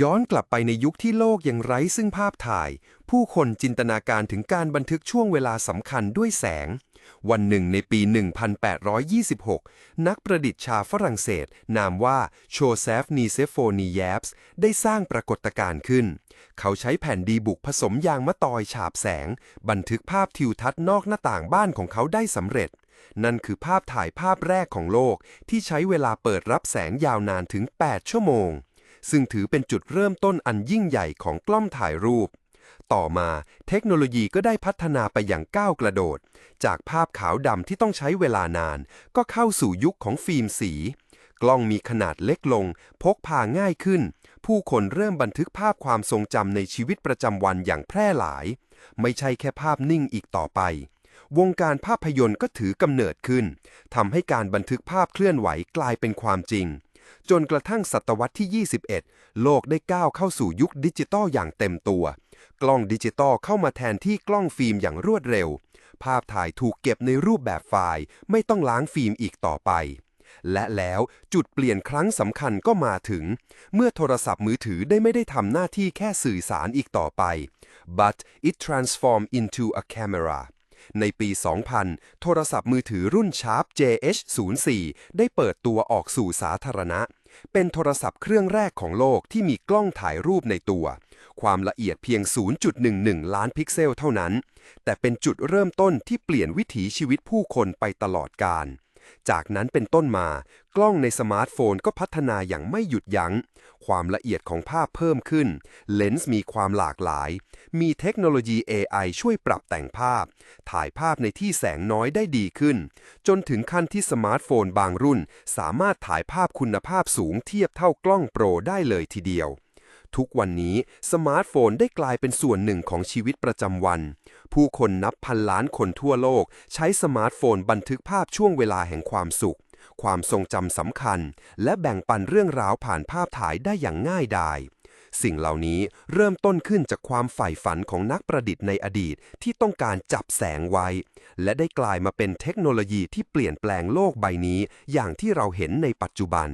ย้อนกลับไปในยุคที่โลกยังไร้ซึ่งภาพถ่าย ผู้คนจินตนาการถึงการบันทึกช่วงเวลาสำคัญด้วยแสง วันหนึ่งในปี 1826 นักประดิษฐ์ชาวฝรั่งเศส นามว่าโชเซฟนีเซโฟนีแยบส์ได้สร้างปรากฏการณ์ขึ้น เขาใช้แผ่นดีบุกผสมยางมะตอยฉาบแสง บันทึกภาพทิวทัศน์นอกหน้าต่างบ้านของเขาได้สำเร็จนั่นคือภาพถ่ายภาพแรกของโลกที่ใช้เวลาเปิดรับแสงยาวนานถึง 8 ชั่วโมง ซึ่งถือเป็นจุดเริ่มต้นอันยิ่งใหญ่ของกล้องถ่ายรูป ต่อมาเทคโนโลยีก็ได้พัฒนาไปอย่างก้าวกระโดด จากภาพขาวดำที่ต้องใช้เวลานาน ก็เข้าสู่ยุคของฟิล์มสี กล้องมีขนาดเล็กลง พกพาง่ายขึ้น ผู้คนเริ่มบันทึกภาพความทรงจำในชีวิตประจำวันอย่างแพร่หลาย ไม่ใช่แค่ภาพนิ่งอีกต่อไปวงการภาพยนตร์ก็ถือกำเนิดขึ้น ทำให้การบันทึกภาพเคลื่อนไหวกลายเป็นความจริง จนกระทั่งศตวรรษที่ 21 โลกได้ก้าวเข้าสู่ยุคดิจิตอลอย่างเต็มตัว กล้องดิจิตอลเข้ามาแทนที่กล้องฟิล์มอย่างรวดเร็ว ภาพถ่ายถูกเก็บในรูปแบบไฟล์ ไม่ต้องล้างฟิล์มอีกต่อไป และแล้วจุดเปลี่ยนครั้งสำคัญก็มาถึง เมื่อโทรศัพท์มือถือได้ไม่ได้ทำหน้าที่แค่สื่อสารอีกต่อไป but it transformed into a camera ในปี 2000 โทรศัพท์มือถือรุ่น Sharp JH04 ได้เปิดตัวออกสู่สาธารณะ เป็นโทรศัพท์เครื่องแรกของโลกที่มีกล้องถ่ายรูปในตัว ความละเอียดเพียง 0.11 ล้านพิกเซลเท่านั้น แต่เป็นจุดเริ่มต้นที่เปลี่ยนวิถีชีวิตผู้คนไปตลอดกาล จากนั้นเป็นต้นมา กล้องในสมาร์ทโฟนก็พัฒนาอย่างไม่หยุดยัง้ง ความละเอียดของภาพเพิ่มขึ้น เลนส์มีความหลากหลาย มีเทคโนโลยี AI ช่วยปรับแต่งภาพ ถ่ายภาพในที่แสงน้อยได้ดีขึ้น จนถึงขั้นที่สมาร์ทโฟนบางรุ่น สามารถถ่ายภาพคุณภาพสูงเทียบเท่ากล้องโปรได้เลยทีเดียว ทุกวันนี้สมาร์ทโฟนได้กลายเป็นส่วนหนึ่งของชีวิตประจำวัน ผู้คนนับพันล้านคนทั่วโลก ใช้สมาร์ทโฟนบันทึกภาพช่วงเวลาแห่งความสุข ความทรงจำสำคัญ และแบ่งปันเรื่องราวผ่านภาพถ่ายได้อย่างง่ายดายสิ่งเหล่านี้เริ่มต้นขึ้นจากความใฝ่ฝันของนักประดิษฐ์ในอดีตที่ต้องการจับแสงไว้ และได้กลายมาเป็นเทคโนโลยีที่เปลี่ยนแปลงโลกใบนี้ อย่างที่เราเห็นในปัจจุบัน